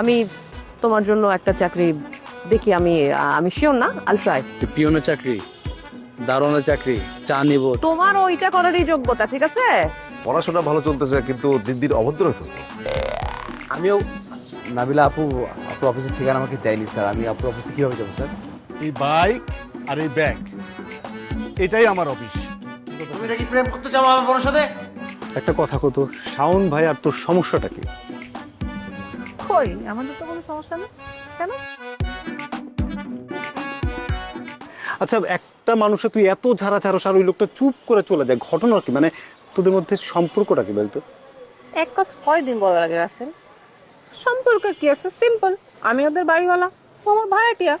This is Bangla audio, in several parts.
আমি তোমার জন্য একটা চাকরি দেখি আমি আমি শিওর না আল ট্রাই পিওনের চাকরি দারোয়ানের চাকরি চা নিব। তোমার ওইটা করারই যোগ্যতা ঠিক আছে? পড়াশোনা ভালো চলতেছে কিন্তু দিন দিন অভদ্র হইতেছে। আমিও নাবিলা আপু আপু অফিসের ঠিকানা আমাকে দেয়নি স্যার। আমি আপু অফিসে কীভাবে যাব স্যার? এই বাইক আর এই ব্যাগ এটাই আমার অফিস। তুমি নাকি প্রেম করতে চাও আমার বোনের সাথে? একটা কথা কত শাওন ভাই আর তোর সমস্যাটা কি? কই? আমাদের তো কোনো সমস্যা নেই। কেন? আচ্ছা একটা মানুষে তুই এত ঝাড়া ছাড়ো আর ওই লোকটা চুপ করে চলে যায় ঘটনা কি? মানে তোদের মধ্যে সম্পর্কটা কি বলতো? এক কথা কয়দিন বলা লাগে রাসেল? সম্পর্ক কি আছে? সিম্পল আমি ওদের বাড়িওয়ালা ও আমার ভাড়াটিয়া।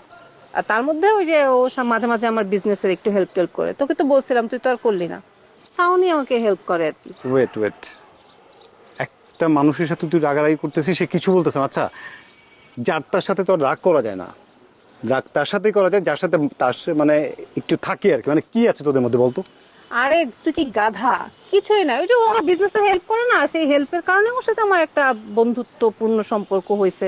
আর তার মধ্যে ওই যে ও সব মাঝে মাঝে আমার বিজনেসের একটু হেল্প টেল্প করে। তোকে তো বলছিলাম তুই তো আর করলি না। শাওনি আমাকে হেল্প করে আর কি। ওয়েট ওয়েট একটা মানুষের সাথে তুই রাগারাগি করতেছিস, সে কিছু বলতেছে না। আচ্ছা যার তার সাথে তো রাগ করা যায় না। রাগ তার সাথেই করা যায়, যার সাথে তার মানে একটু থাকে আর কি। মানে কি আছে তোদের মধ্যে বলতো? আরে, তুই কি গাধা? কিছুই না। ওই যে ও আমার বিজনেসে হেল্প করে না, সেই হেল্পের কারণে ওর সাথে আমার একটা বন্ধুত্বপূর্ণ সম্পর্ক হয়েছে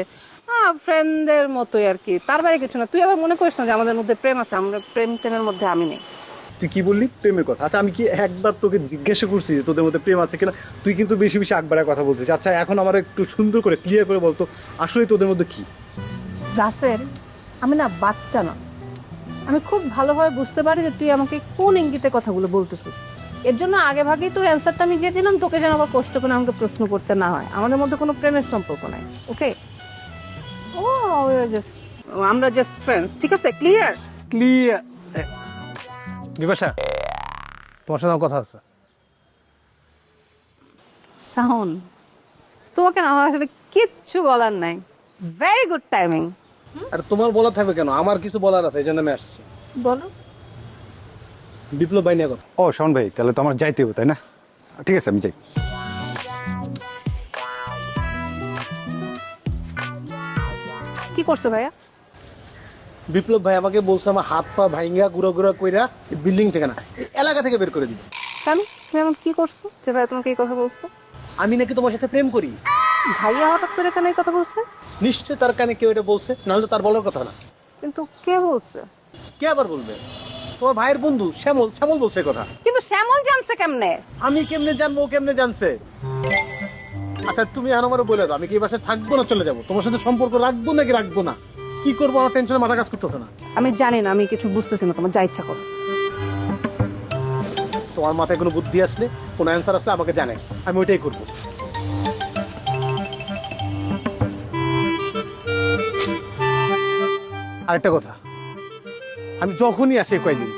হ্যাঁ ফ্রেন্ডদের মতোই আর কি। তার বাইরে কিছু না। তুই আবার মনে করিস না যে আমাদের মধ্যে প্রেম আছে? আমরা প্রেম টেমের মধ্যে আমি নেই। তুই কি বললি? প্রেমের কথা। আচ্ছা আমি কি একবার তোকে জিজ্ঞাসা করছি যে তোদের মধ্যে প্রেম আছে কিনা? তুই কিন্তু বেশি বেশি একবারের কথা বলছিস। আচ্ছা এখন আমার একটু সুন্দর করে ক্লিয়ার করে বলতো আসলে তোদের মধ্যে কি? রাসেল আমি না বাচ্চা না। আমি খুব ভালোভাবে বুঝতে পারি যে তুই আমাকে কোন ইঙ্গিতে কথাগুলো বলতেছিস। এর জন্য আগে ভাগেই তো অ্যান্সারটা আমি দিয়ে দিলাম তোকে যেন আবার কষ্ট করে আমাকে প্রশ্ন করতে না হয়। আমাদের মধ্যে কোনো প্রেমের সম্পর্ক নাই ওকে? ও জাস্ট আমরা জাস্ট ফ্রেন্ডস ঠিক আছে? ক্লিয়ার ক্লিয়ার বিপাশা তোমার সাথে আমার কথা আছে। সাউন তোমাকে না আমার আসলে কিচ্ছু বলার নাই। ভেরি গুড টাইমিং আর তোমার বলা থাকবে কেন? আমার কিছু বলার আছে এই জন্য আমি আসছি। বলো। বিপ্লব বাহিনী কথা। ও শাওন ভাই তাহলে তো আমার যাইতে হবে তাই না? ঠিক আছে আমি যাই। কি করছ ভাইয়া? বিপ্লব ভাই আমাকে বলছে আমার হাত পা ভাইঙ্গা গুঁড়া গুঁড়া কইরা বিল্ডিং থেকে না এই এলাকা থেকে বের করে দিবে। কেন? তুমি এমন কি করছ? যে ভাইয়া তোমাকে এই কথা বলছো? আমি নাকি তোমার সাথে প্রেম করি। ভাইয়া হঠাৎ করে কেন এই কথা বলছে? নিশ্চয় তার কানে কেউ এটা বলছে নাহলে তো তার বলার কথা না। কিন্তু কে বলছে? কে আবার বলবে? তোমার ভাইয়ের বন্ধু শ্যামল শ্যামল বলছে এ কথা। কিন্তু শ্যামল জানছে কেমনে? আমি কেমনে জানব ও কেমনে জানছে? আচ্ছা তুমি এখন আমার বলে দাও আমি কি এই বাসায় থাকব না চলে যাব? তোমার সাথে সম্পর্ক রাখব নাকি রাখব না? কি করব? আমার টেনশনে মাথা কাজ করতেছে না। আমি জানি না আমি কিছু বুঝতেছি না তোমার যা ইচ্ছা করো। তোমার মাথায় কোনো বুদ্ধি আসলে কোনো অ্যান্সার আসলে আমাকে জানে। আমি ওইটাই করব। আরেকটা কথা। আমি যখনই আসি কয়েকদিন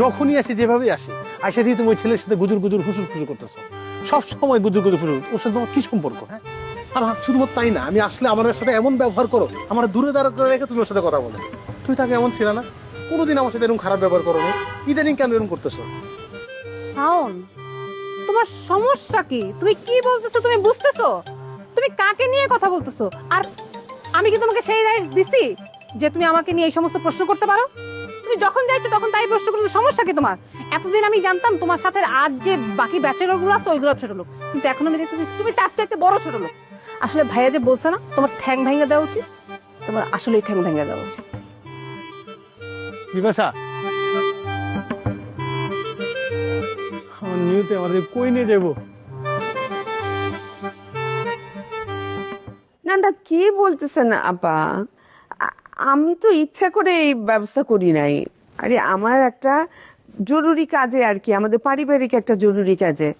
যখনই আসি যেভাবেই আসি আইসা দিয়ে তুমি ওই ছেলের সাথে গুজুর গুজুর হুসুর খুজুর করতেছো। সব সময় গুজুর গুজুর ফুসুর ওর সাথে তোমার কি সম্পর্ক হ্যাঁ? আর শুধুমাত্র তাই না, আমি আসলে আমার সাথে এমন ব্যবহার করো, আমার দূরে দাঁড়া করে রেখে তুমি ওর সাথে কথা বলো। তুই তাকে এমন ছিল না, কোনোদিন আমার সাথে এরকম খারাপ ব্যবহার করো না ইদানিং কেন এরকম করতেছো? শাওন, তোমার সমস্যা কি? তুমি কি বলতেছো তুমি বুঝতেছো? তুমি কাকে নিয়ে কথা বলতেছো? আর আমি কি তোমাকে সেই রাইটস দিছি যে তুমি আমাকে নিয়ে এই সমস্ত প্রশ্ন করতে পারো? তুমি যখন যাইছো তখন তাই প্রশ্ন করছ সমস্যা কি তোমার? এতদিন আমি জানতাম তোমার সাথে আর যে বাকি ব্যাচেলরগুলো আছে ওইগুলো ছোট লোক। কিন্তু এখন আমি দেখতেছি তুমি তার চাইতে বড় ছোট লোক। আসলে ভাইয়া যে বলছে না তোমার ঠ্যাং ভাঙা দেওয়া উচিত তোমার আসলেই ঠ্যাং ভাঙা দেওয়া উচিত। বিপাশা আমার নিউতে আমার যে কই নিয়ে যাব না না কি বলতেছেন আপা? আমি তো ইচ্ছা করে এই ব্যবস্থা করি নাই। আরে আমার একটা জরুরি কাজে আর কি আমাদের পারিবারিক একটা জরুরি কাজে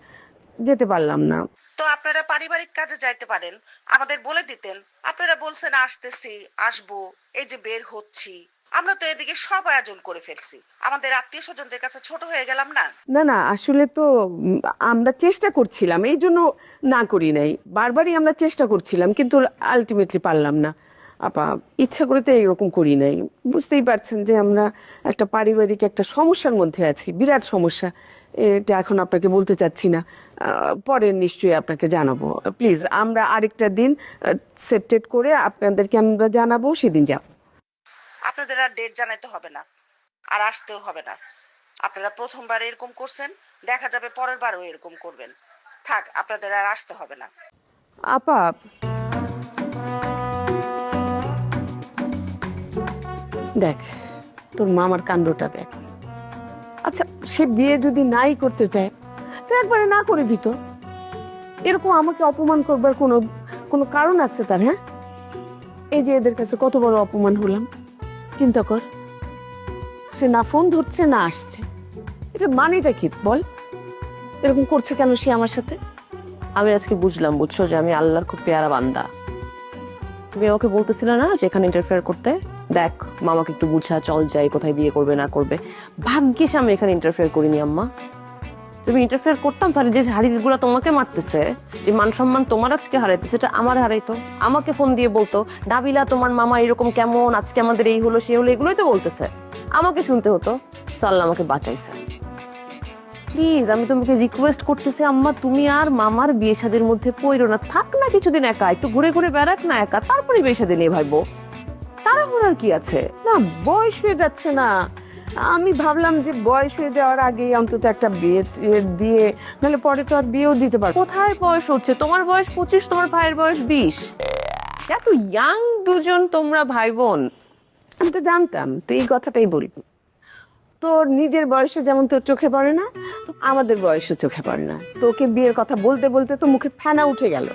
যেতে পারলাম না। তো আপনারা পারিবারিক কাজে যাইতে পারেন। আমাদের বলে দিতেন, আপনারা বলছেন, আসতেছি, আসব, এই যে বের হচ্ছি। আমরা তো এদিকে সব আয়োজন করে ফেলছি। আমাদের আত্মীয় স্বজনদের কাছে ছোট হয়ে গেলাম না? না না, আসলে তো আমরা চেষ্টা করছিলাম, এই জন্য না করি নাই। বারবারই আমরা চেষ্টা করছিলাম, কিন্তু আলটিমেটলি পারলাম না। আপা, ইচ্ছা করে তো এইরকম করি নাই। বুঝতেই পারছেন যে আমরা একটা পারিবারিক একটা সমস্যার মধ্যে আছি, বিরাট সমস্যা। এটা এখন আপনাকে বলতে চাচ্ছি না। পরে নিশ্চয়ই আপনাকে জানাব। প্লিজ আমরা আরেকটা দিন সেট টেট করে আপনাদেরকে আমরা জানাব সেদিন যাব। আপনাদের আর ডেট জানাইতে হবে না আর আসতেও হবে না। আপনারা প্রথমবার এরকম করছেন দেখা যাবে পরের বারও এরকম করবেন। থাক আপনাদের আর আসতে হবে না। আপা। দেখ তোর মামার কাণ্ডটা দেখ। আচ্ছা সে বিয়ে যদি নাই করতে চায়, তো একবারে না করে দিত। এরকম আমাকে অপমান করবার কোনো কোনো কারণ আছে তার হ্যাঁ? এই যে এদের কাছে কত বড় অপমান হলাম। চিন্তা কর, সে না ফোন ধরছে, না আসছে। এটা মানেটা কি, বল? এরকম করছে কেন সে আমার সাথে? আমি আজকে বুঝলাম, বুঝছ যে আমি আল্লাহর খুব পেয়ারা বান্দা। তুমি ওকে বলতেছিলে না যে এখানে ইন্টারফেয়ার করতে? দেখ, মামাকে একটু বুঝা, চল যাই, কোথায় বিয়ে করবে, না করবে। ভাগ্যিস আমি এখানে ইন্টারফেয়ার করিনি, আম্মা। তুমি ইন্টারফেয়ার করতাম, তাহলে যে হাড়িগুলো তোমাকে মারতেছে, যে মান সম্মান তোমার আজকে হারাইতেছে, সেটা আমার হারাইতো। আমাকে ফোন দিয়ে বলতো ডাবিলা তোমার মামা এরকম কেমন? আজকে আমাদের এই হলো, সে হলো, এগুলোই তো বলতেছে। আমাকে শুনতে হতো সাল্লাহ আমাকে বাঁচাইছে। প্লিজ আমি তোমাকে রিকোয়েস্ট করতেছি, আম্মা, তুমি আর মামার বিয়ে সাদের মধ্যে পইরো না। থাক না কিছুদিন একা, একটু ঘুরে ঘুরে বেড়াক না একা তারপরে বিয়ে শাদী নিয়ে ভাববো তাড়াহুড়ার কি আছে? না, বয়স হয়ে যাচ্ছে না। আমি ভাবলাম যে বয়স হয়ে যাওয়ার আগেই অন্তত একটা বিয়ে দিয়ে, নাহলে পরে তো আর বিয়েও দিতে পারব। কোথায় বয়স হচ্ছে? তোমার বয়স পঁচিশ, তোমার ভাইয়ের বয়স বিশ। এত ইয়াং দুজন তোমরা ভাই বোন আমি তো জানতাম, তো এই কথাটাই বলব। তোর নিজের বয়সে যেমন তোর চোখে পড়ে না, আমাদের বয়সে চোখে পড়ে না। তোকে বিয়ের কথা বলতে বলতে তো মুখে ফেনা উঠে গেল।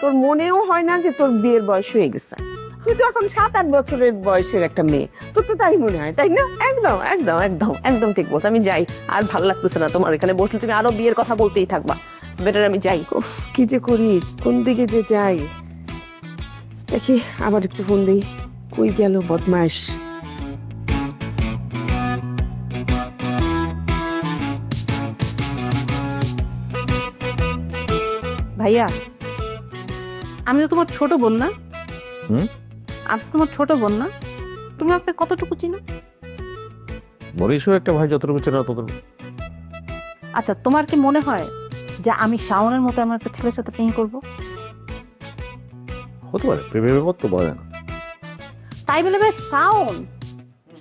তোর মনেও হয় না যে তোর বিয়ের বয়স হয়ে গেছে। তুই তো এখন সাত আট বছরের বয়সের একটা মেয়ে। তোর তো তাই মনে হয় তাই না? একদম একদম একদম একদম ঠিক বলছো। আমি যাই আর ভালো লাগতেছে না তোমার এখানে বসলে। তুমি আরও বিয়ের কথা বলতেই থাকবা। বেটার আমি যাই। উফ কি যে করি কোন দিকে যে যাই। দেখি আবার একটু ফোন দিই। কই গেল বদমাস? ভাইয়া আমি তো তোমার ছোট বোন না। হুম? আমি তোমার ছোট বোন না? তুমি আমাকে কতটুকু চিনো? মরিশও একটা ভাই যতটুকু চেনা ততটুকু। আচ্ছা তোমার কি মনে হয় যে আমি শাওনের মতো আমার একটা ছেলের সাথে প্রেম করব? হতে পারে প্রেমের ব্যাপার তো বলে না। তাই বলে বেশ শাওন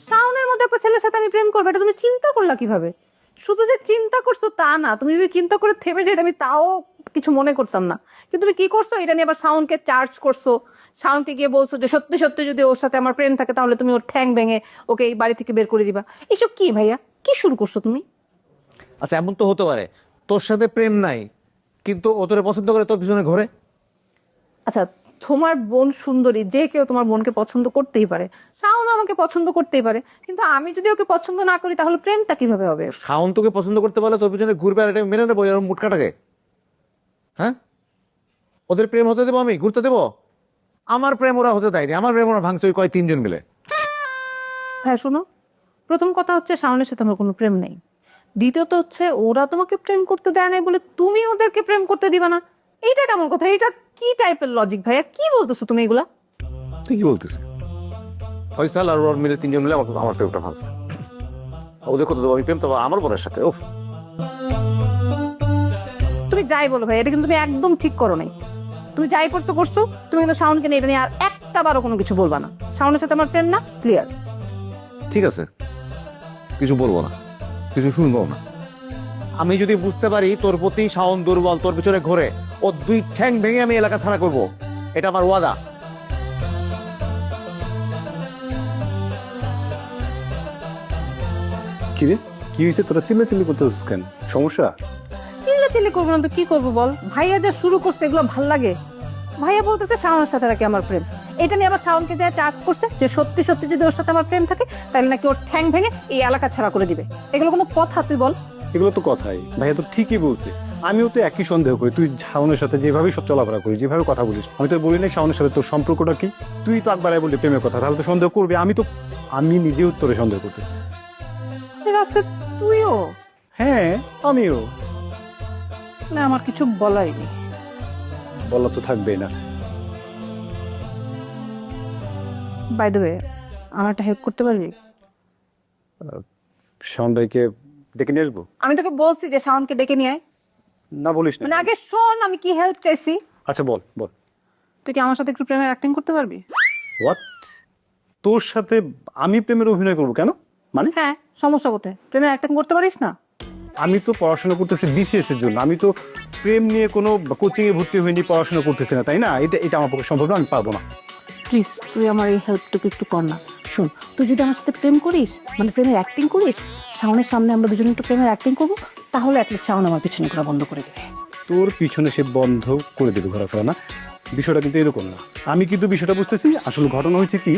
শাওনের মধ্যে একটা ছেলের সাথে আমি প্রেম করব এটা তুমি চিন্তা করলা কীভাবে? শুধু যে চিন্তা করছ তা না তুমি যদি চিন্তা করে থেমে যেতে আমি তাও কিছু মনে করতাম না। কিন্তু তুমি কি করছ? এটা নিয়ে আবার শাওনকে চার্জ করছ। শাওনকে গিয়ে বলছো যে সত্যি সত্যি যদি ওর সাথে আমার প্রেম থাকে তাহলে তুমি ওর ঠ্যাং ভেঙে ওকে এই বাড়ি থেকে বের করে দিবা। এইসব কি ভাইয়া? কি শুরু করছ তুমি? আচ্ছা এমন তো হতে পারে। তোর সাথে প্রেম নাই কিন্তু ও তোরে পছন্দ করে তোর পিছনে ঘরে। আচ্ছা তোমার বোন সুন্দরী যে কেউ তোমার বোনকে পছন্দ করতেই পারে। শাওন আমাকে পছন্দ করতেই পারে কিন্তু আমি যদি ওকে পছন্দ না করি তাহলে প্রেমটা কীভাবে হবে? শাওন তোকে পছন্দ করতে পারলে তোর পিছনে ঘুরবে আর এটা মেনে নেব এরকম মুটকাটাকে। হ্যাঁ? ওদের প্রেম হতে দেবো আমি? ঘুরতে দেবো? আমার প্রেম ওরা হতে দেয়নি আমার প্রেম ওরা ভাঙছে ওই কয় তিনজন মিলে। হ্যাঁ শোনো। প্রথম কথা হচ্ছে শাওনের সাথে আমার কোনো প্রেম নেই। দ্বিতীয়ত হচ্ছে ওরা তোমাকে প্রেম করতে দেয় নাই বলে তুমি ওদেরকে প্রেম করতে দিবা না। এইটা কেমন কথা? এটা কি টাইপের লজিক ভাইয়া? কি বলতেছো তুমি এগুলা? তুই কি বলতেছিস? ফয়সাল আর ওর মিলে তিনজন মিলে আমাকে আমার প্রেমটা ভাঙছে। ওদের কথা আমি প্রেম তো আমার বোনের সাথে ওফ তুমি যাই বলো ভাই এটা কিন্তু তুমি একদম ঠিক করো নাই। তুমি যাই করছ করছ তুমি কিন্তু শাওনকে নিয়ে এটা নিয়ে আর একটা বারও কোনো কিছু বলবা না। শাওনের সাথে আমার প্রেম না ক্লিয়ার ঠিক আছে কিছু বলব না কিছু শুনব না। আমি যদি বুঝতে পারি তোর প্রতি শাওন দুর্বল তোর পিছনে ঘোরে ও দুই ঠ্যাং ভেঙে আমি এলাকা ছাড়া করব এটা আমার ওয়াদা। কি রে? কি হয়েছে? তোরা চিল্লা চিল্লি করতেছিস কেন? সমস্যা? চিল্লা চিল্লি করব না তো কি করব বল? ভাইয়া যা শুরু করছে এগুলো ভালো লাগে। ভাইয়া বলতেছে শাওনের সাথে নাকি আমার প্রেম। এটা নিয়ে আবার শাওনকে দেওয়া চার্জ করছে যে সত্যি সত্যি যদি ওর সাথে আমার প্রেম থাকে তাহলে নাকি ওর ঠ্যাং ভেঙে এই এলাকা ছাড়া করে দিবে। এগুলো কোনো কথা তুই বল। এগুলো তো কথাই। ভাইয়া তো ঠিকই বলছে। আমিও তো একই সন্দেহ করি। তুই শাওনের সাথে যেভাবে সব চলাফেরা করিস যেভাবে কথা বলিস আমি তো বলি না শাওনের সাথে তোর সম্পর্কটা কি। তুই তো একবার বললি প্রেমের কথা তাহলে তো সন্দেহ করবি। আমি তো আমি নিজে উত্তরে সন্দেহ রাসেল তুইও? হ্যাঁ আমিও। না আমার কিছু বলাই নেই। বলা তো থাকবেই না। বাই দ্য ওয়ে আমার একটা হেল্প করতে পারবি? শাওন ভাইকে ডেকে নিয়ে আসব? আমি তোকে বলছি যে শাওনকে ডেকে নিয়ে আয়। না বলিস না। মানে আগে শোন আমি কি হেল্প চাইছি। আচ্ছা বল বল। তুই কি আমার সাথে একটু প্রেমের অ্যাক্টিং করতে পারবি? হোয়াট তোর সাথে আমি প্রেমের অভিনয় করব কেন? মানে? হ্যাঁ সমস্যা কোথায়? প্রেমের অ্যাক্টিং করতে পারিস না? আমি তো পড়াশোনা করতেছি বিসিএস এর জন্য। আমি তো প্রেম নিয়ে কোনো কোচিং এ ভর্তি হয়নি পড়াশোনা করতেছে না তাই না? এটা এটা আমার পক্ষে সম্ভব না আমি পারব না। প্লিজ তুই আমার এই হেল্পটুকু একটু কর না। শোন তুই যদি আমার সাথে প্রেম করিস মানে প্রেমের অ্যাক্টিং করিস শাওনের সামনে আমরা দুজনে একটু প্রেমের অ্যাক্টিং করব তাহলে অ্যাটলিস্ট শাওন আমার পিছনে করা বন্ধ করে দেবে। তোর পিছনে সে বন্ধ করে দেবে ঘোরাফেরা না? বিষয়টা কিন্তু এরকম না। আমি কিন্তু বিষয়টা বুঝতেছি আসল ঘটনা হয়েছে কি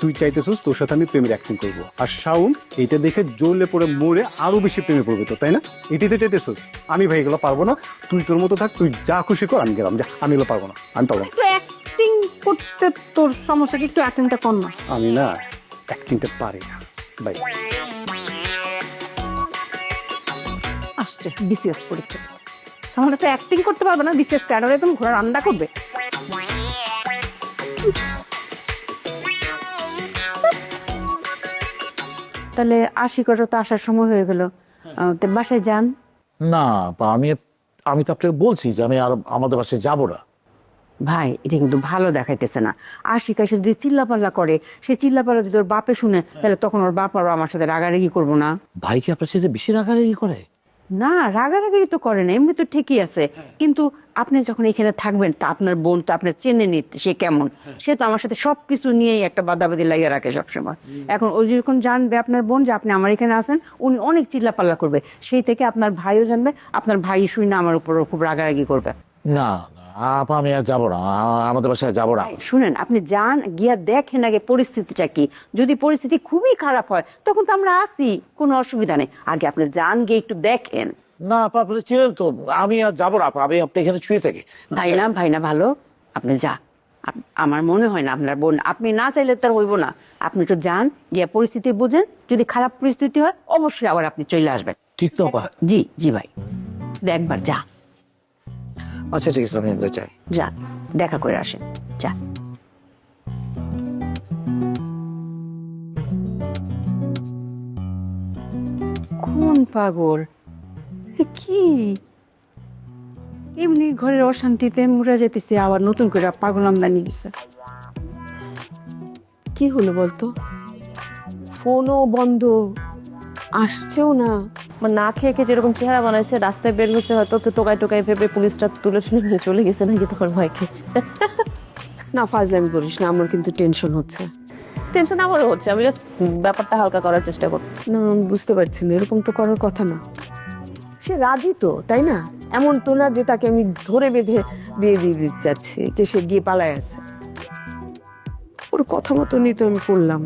তুই চাইতেছিস তোর সাথে আমি প্রেমের অ্যাক্টিং করব। আর শাউন এটা দেখে জ্বলে পড়ে মরে আরও বেশি প্রেমে পড়বে তো তাই না? এটাই তো চাইতেছিস। আমি ভাই এগুলো পারব না তুই তোর মতো থাক তুই যা খুশি কর আমি গেলাম যা আমি এগুলো পারব না আমি পারব না। অ্যাক্টিং করতে তোর সমস্যা কি? একটু অ্যাক্টিংটা কর না। আমি না অ্যাক্টিংটা পারি না। বাই। আসছে বিসিএস পরীক্ষা। সামনে তো অ্যাক্টিং করতে পারবে না বিসিএস ক্যাডারে তুমি ঘোড়া রান্না করবে। তাহলে আশি করে তো আসার সময় হয়ে গেল। তো বাসায় যান। না বা আমি আমি তো আপনাকে বলছি যে আমি আর আমাদের বাসায় যাব না। ভাই এটা কিন্তু ভালো দেখাইতেছে না। আশিক এসে যদি চিল্লাপাল্লা করে সে চিল্লাপাল্লা যদি ওর বাপে শুনে তাহলে তখন ওর বাপ আরও আমার সাথে রাগারাগি করব না। ভাই কি আপনার সাথে বেশি রাগারাগি করে? না রাগারাগি তো করে না এমনি তো ঠিকই আছে। কিন্তু আপনি যখন এখানে থাকবেন তা আপনার বোন তো আপনি চেনে নিতে সে কেমন? সে তো আমার সাথে সব কিছু নিয়েই একটা বাদাবাদি লাগিয়ে রাখে সবসময়। এখন ও যখন জানবে আপনার বোন যে আপনি আমার এখানে আসেন উনি অনেক চিল্লাপাল্লা করবে। সেই থেকে আপনার ভাইও জানবে আপনার ভাই শুই না আমার উপর খুব রাগারাগি করবে। না আপা আমি আর যাব না। আমাদের বাসায় যাব না। শুনেন আপনি যান গিয়া দেখেন আগে পরিস্থিতিটা কি। যদি পরিস্থিতি খুবই খারাপ হয় তখন তো আমরা আসি কোনো অসুবিধা নেই। আগে আপনি যান গিয়ে একটু দেখেন। না আপা আপনি ছিলেন তো আমি আর যাব না আপা আমি আপনি এখানে শুয়ে থাকি। ভাই না ভাই না ভালো আপনি যা। আপ- আমার মনে হয় না আপনার বোন আপনি না চাইলে তার হইব না। আপনি একটু যান গিয়া পরিস্থিতি বুঝেন যদি খারাপ পরিস্থিতি হয় অবশ্যই আবার আপনি চলে আসবেন। ঠিক তো আপা। জি জি ভাই। দেখবার যা। আচ্ছা ঠিক আছে আমি যেতে চাই যা দেখা করে আসেন যা। কোন পাগল? কি? এমনি ঘরের অশান্তিতে মুড়া যেতেছে আবার নতুন করে পাগল আমদানি গেছে কি হলো বলতো? ফোনও বন্ধ আসছেও না। মানে না খেয়ে খেয়ে যেরকম চেহারা বানাইছে রাস্তায় বের হয়েছে হয়তো তো টোকায় টোকায় ভেবে পুলিশটা তুলে শুনে নিয়ে চলে গেছে নাকি তোমার ভয়কে না ফাজলামি করিস না আমার কিন্তু টেনশন হচ্ছে। টেনশন আমারও হচ্ছে আমি জাস্ট ব্যাপারটা হালকা করার চেষ্টা করছি না বুঝতে পারছি না এরকম তো করার কথা না। সে রাজি তো তাই না? এমন তো না যে তাকে আমি ধরে বেঁধে বিয়ে দিয়ে দিতে চাচ্ছি যে সে গিয়ে পালায় আছে। ওর কথা মতনই তো আমি করলাম।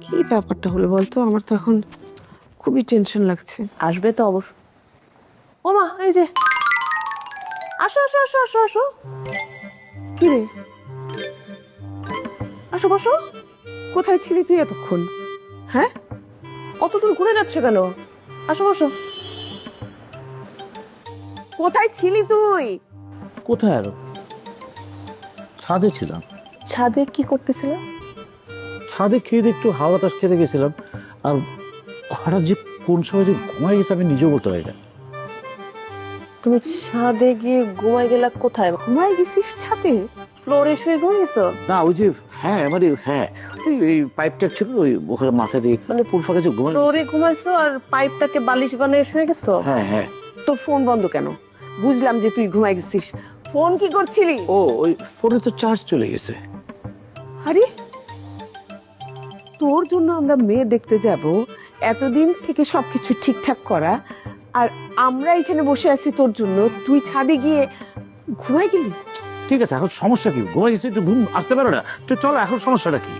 কি ব্যাপারটা হলো বলতো? আমার তো এখন খুবই টেনশন লাগছে। আসবে তো অবশ্য। ও মা এই যে। আসো আসো আসো আসো আসো। কি রে? আসো বসো। কোথায় ছিলি তুই এতক্ষণ? হ্যাঁ? অত দূর ঘুরে যাচ্ছে কেন? আসো বসো। কোথায় ছিলি তুই? কোথায় আর? ছাদে ছিলাম। ছাদে কি করতেছিলে? ছাদে খেয়ে দিয়ে একটু হাওয়া তাস খেতে গেছিলাম। আর হঠাৎ যে কোন সময় যে ঘুমাই গেছে আমি নিজেও বলতে পারি না। তুমি ছাদে গিয়ে ঘুমাই গেলা কোথায়? ঘুমাই গেছিস ছাদে? ফ্লোরে শুয়ে ঘুমিয়ে গেছো? না ওই যে হ্যাঁ মানে হ্যাঁ। এই এই পাইপটা ছিল ওই ওখানে মাথা দিয়ে মানে পুল ফাঁকা যে ঘুমাই। ফ্লোরে ঘুমাইছো আর পাইপটাকে বালিশ বানিয়ে শুয়ে গেছো? হ্যাঁ হ্যাঁ। তোর ফোন বন্ধ কেন? বুঝলাম যে তুই ঘুমাই গেছিস। ফোন কি করছিলি? ও ওই ফোনে তো চার্জ চলে গেছে। আরে তোর জন্য আমরা মেয়ে দেখতে যাব এতদিন থেকে সবকিছু ঠিকঠাক করা আর আমরা এখানে বসে আছি তোর জন্য। তুই ছাদে গিয়ে ঘুমাই গেলি? ঠিক আছে এখন সমস্যা কি? ঘুমাই গেছে একটু ঘুম আসতে পারো না? তো চলো এখন সমস্যাটা কি?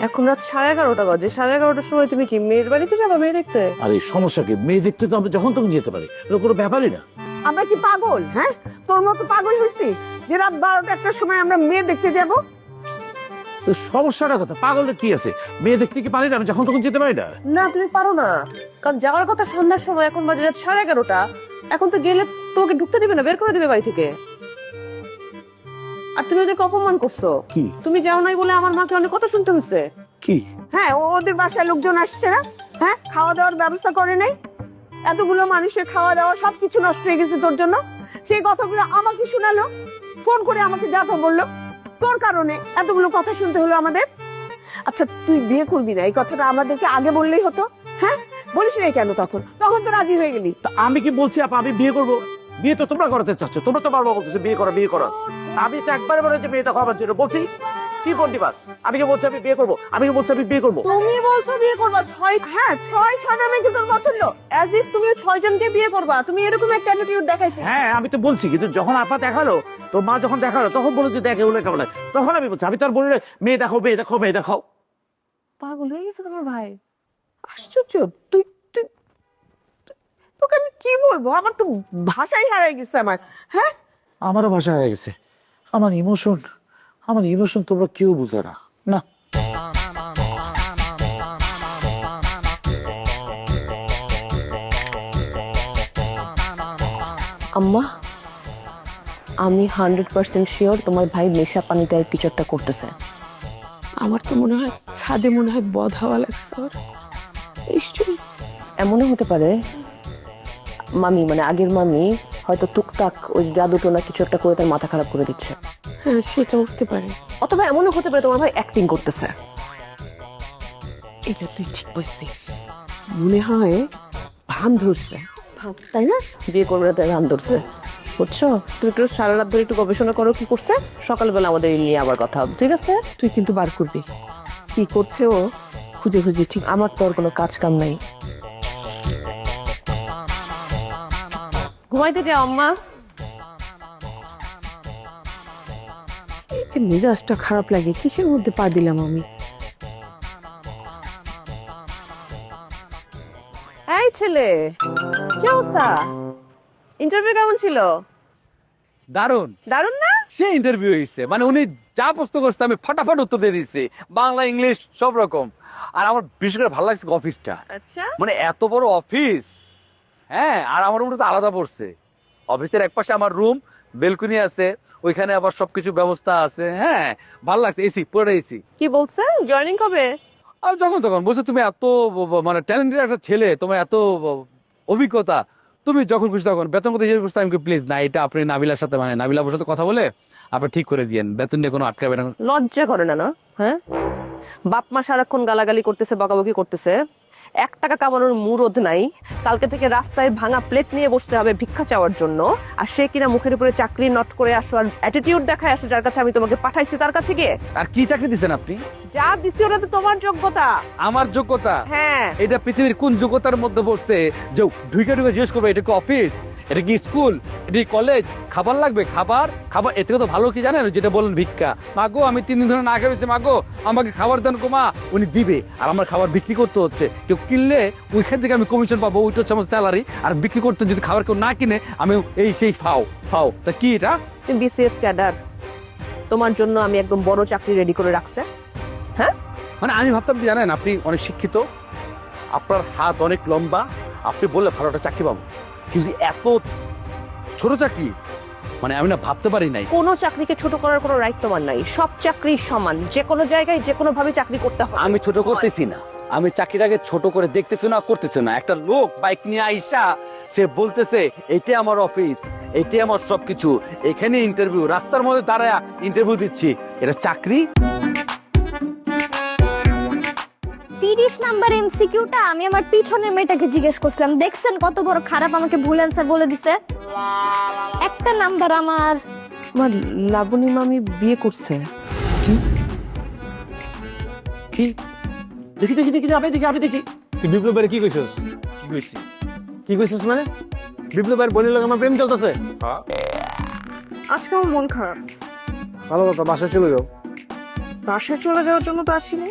এখন রাত সাড়ে এগারোটা বাজে। সাড়ে এগারোটার সময় তুমি কি মেয়ের বাড়িতে যাবে মেয়ে দেখতে? আর এই সমস্যা কি? মেয়ে দেখতে তো আমরা যখন তখন যেতে পারি। এটা কোনো ব্যাপারই না। আমরা কি পাগল হ্যাঁ? তোর মতো পাগল হয়েছি যে রাত বারোটা একটার সময় আমরা মেয়ে দেখতে যাব? তো সমস্যাটা কথা পাগলের কি আছে? মেয়ে দেখতে কি পারি না? আমি যখন তখন যেতে পারি না? না তুমি পারো না। কারণ যাওয়ার কথা সন্ধ্যার সময় এখন বাজে রাত সাড়ে এগারোটা। এখন তো গেলে তোমাকে ঢুকতে দিবে না বের করে দিবে বাড়ি থেকে। আর তুমি ওদেরকে অপমান করছ? কি? তুমি যাও নাই বলে আমার মাকে অনেক কথা শুনতে হচ্ছে কি? হ্যাঁ ওদের বাসায় লোকজন আসছে না। হ্যাঁ খাওয়া দাওয়ার ব্যবস্থা করে নাই। এতগুলো মানুষের খাওয়া দাওয়া সবকিছু নষ্ট হয়ে গেছে তোর জন্য। সেই কথাগুলো আমাকে শোনালো ফোন করে আমাকে যাতা বলল। তোর কারণে এতগুলো কথা শুনতে হলো আমাদের। আচ্ছা তুই বিয়ে করবি না এই কথাটা আমাদেরকে আগে বললেই হতো। হ্যাঁ বলিস না কেন তখন? তখন তো রাজি হয়ে গেলি। আমি কি বলছি আপা? আমি বিয়ে করব? বিয়ে তো তোমরা করাতে চাচ্ছ। তোমরা তো বারবার বলতেছো বিয়ে করা বিয়ে করা। আমি তো একবারে বলে যে মেয়েটা খাওয়ার জন্য। বলছি কি বললি বাস আমি কি বলছি আমি বিয়ে করব? আমি কি বলছি আমি বিয়ে করব? তুমি বলছো বিয়ে করবা ছয় হ্যাঁ ছয় ছয় নামে কি তোর পছন্দ? অ্যাজ ইফ তুমি ছয় জনকে বিয়ে করবা। তুমি এরকম একটা অ্যাটিটিউড দেখাইছো। হ্যাঁ আমি তো বলছি কিন্তু যখন আপা দেখাল তো মা যখন দেখাল তখন বলো যে দেখে বলে কেমন তখন আমি বলছি আমি তো আর বলি না, মেয়ে দেখো মেয়ে দেখো মেয়ে দেখাও। পাগল হয়ে গেছে তোমার ভাই। আশ্চর্য তুই তুই তোকে আমি কি বলব? আমার তো ভাষাই হারাই গেছে আমার। হ্যাঁ? আমারও ভাষা হয়ে গেছে। আমার ইমোশন আমার ইমোশন তোমরা কেউ বুঝে না। না। আম্মা আমি হান্ড্রেড পার্সেন্ট শিওর তোমার ভাই নেশা পানিতে আর কিছু একটা করতেছে। আমার তো মনে হয় ছাদে মনে হয় বধ হওয়া লাগছে ওর। নিশ্চয়ই। এমনও হতে পারে। মামি মানে আগের মামি হয়তো টুকটাক ওই জাদু টোনা কিছু একটা করে তার মাথা খারাপ করে দিচ্ছে। হ্যাঁ সেটা উঠতে পারে। অথবা এমনও হতে পারে তোমার ভাই অ্যাক্টিং করতেছে। এটা তুই ঠিক বলছিস। মনে হয় ভান ধরছে। তাই না? বিয়ে করবে না তাই ধান ধরছে। বুঝছ? তুমি একটু সারা রাত ধরে একটু গবেষণা করো কি করছে। সকালবেলা আমাদের এই নিয়ে আবার কথা হবে ঠিক আছে? তুই কিন্তু বার করবি। কি করছে ও? খুঁজে খুঁজে ঠিক। আমার তো আর কোনো কাজ কাম নাই। ঘুমাইতে যাও আম্মা। যে মেজাজটা খারাপ লাগে কিসের মধ্যে পা দিলাম আমি? এই ছেলে কি অবস্থা? ইন্টারভিউ কেমন ছিল? দারুণ। দারুণ না? সে ইন্টারভিউ হয়েছে মানে উনি যা প্রশ্ন করছে আমি ফটাফট উত্তর দিয়ে দিচ্ছি বাংলা ইংলিশ সব রকম। আর আমার বিশেষ করে ভালো লাগছে অফিসটা আচ্ছা। মানে এত বড় অফিস হ্যাঁ আর আমার রুমটা তো আলাদা পড়ছে। অফিসের এক পাশে আমার রুম বেলকুনি আছে ওইখানে আবার সবকিছু ব্যবস্থা আছে হ্যাঁ ভালো লাগছে এসি পুরো এসি। কি বলছে জয়েনিং কবে? আর যখন তখন বলছো তুমি এত মানে ট্যালেন্টেড একটা ছেলে তোমার এত অভিজ্ঞতা তুমি যখন খুশি তখন বেতন কথা হিসেবে করছ? আমি প্লিজ না এটা আপনি নাবিলার সাথে মানে নাবিলার সাথে কথা বলে আপনি ঠিক করে দিয়েন বেতন নিয়ে কোনো আটকাবে না। লজ্জা করে না না? হ্যাঁ? বাপ মা সারাক্ষণ গালাগালি করতেছে বকাবকি করতেছে। এক টাকা কামানোর মুরদ নাই। কালকে থেকে রাস্তায় ভাঙা প্লেট নিয়ে বসতে হবে ভিক্ষা চাওয়ার জন্য। আর সে কিনা মুখের উপরে চাকরি নট করে আসো আর অ্যাটিটিউড দেখায় আসো যার কাছে আমি তোমাকে পাঠাইছি, তার কাছে গিয়ে। আর কি চাকরি দিচ্ছেন আপনি? যা দিছি ওটা তো তোমার যোগ্যতা। আমার যোগ্যতা? হ্যাঁ। এটা পৃথিবীর কোন যোগ্যতার মধ্যে পড়ছে যে ঢুকে ঢুকে জিজ্ঞেস করবে এটা কি অফিস এটা কি স্কুল এটা কি কলেজ খাবার লাগবে? খাবার? খাবার এর থেকে তো ভালো কি জানেন? যেটা বলেন ভিক্ষা। মাগো আমি তিন দিন ধরে না খেয়েছি মাগো আমাকে খাবার দেন কোমা উনি দিবে। আর আমার খাবার বিক্রি করতে হচ্ছে। কেউ কিনলে ওইখান থেকে আমি কমিশন পাবো। ওইটা হচ্ছে আমার স্যালারি আর বিক্রি করতে যদি খাবার কেউ না কিনে আমি এই সেই ফাও ফাও। তা কি এটা? তুমি বিসিএস ক্যাডার তোমার জন্য আমি একদম বড় চাকরি রেডি করে রাখছে। মানে আমি ভাবতাম কি জানেন আপনি অনেক শিক্ষিত আপনার হাত অনেক লম্বা আপনি বললে ভালো একটা চাকরি পাবো। কিন্তু এত ছোট চাকরি মানে আমি না ভাবতে পারি নাই। কোনো চাকরিকে ছোট করার কোনো রাইট তোমার নাই। সব চাকরি সমান যে কোনো জায়গায় যে কোনো ভাবে চাকরি করতে হবে। আমি ছোট করতেছি না। আমি চাকরিটাকে ছোট করে দেখতেছি না করতেছি না। একটা লোক বাইক নিয়ে আইসা সে বলতেছে এটাই আমার অফিস এটাই আমার সবকিছু। এখানে ইন্টারভিউ রাস্তার মধ্যে দাঁড়ায় ইন্টারভিউ দিচ্ছি। এটা চাকরি? তিরিশ নাম্বার এমসিকিউটা আমি আমার পিছনের মেয়েটাকে জিজ্ঞেস করছিলাম দেখছেন কত বড় খারাপ আমাকে ভুল অ্যান্সার বলে দিছে? একটা নাম্বার আমার আমার লাবণী মামি বিয়ে করছে। কি? দেখি দেখি দেখি আমি দেখি আমি দেখি। তুই বিপ্লবের কি কইছস? কি কইছি? কি কইছিস মানে? বিপ্লবের বোনের লোক আমার প্রেম চলতেছে। আজকে আমার মন খারাপ। ভালো কথা বাসায় চলে যাও। বাসায় চলে যাওয়ার জন্য তো আসিনি।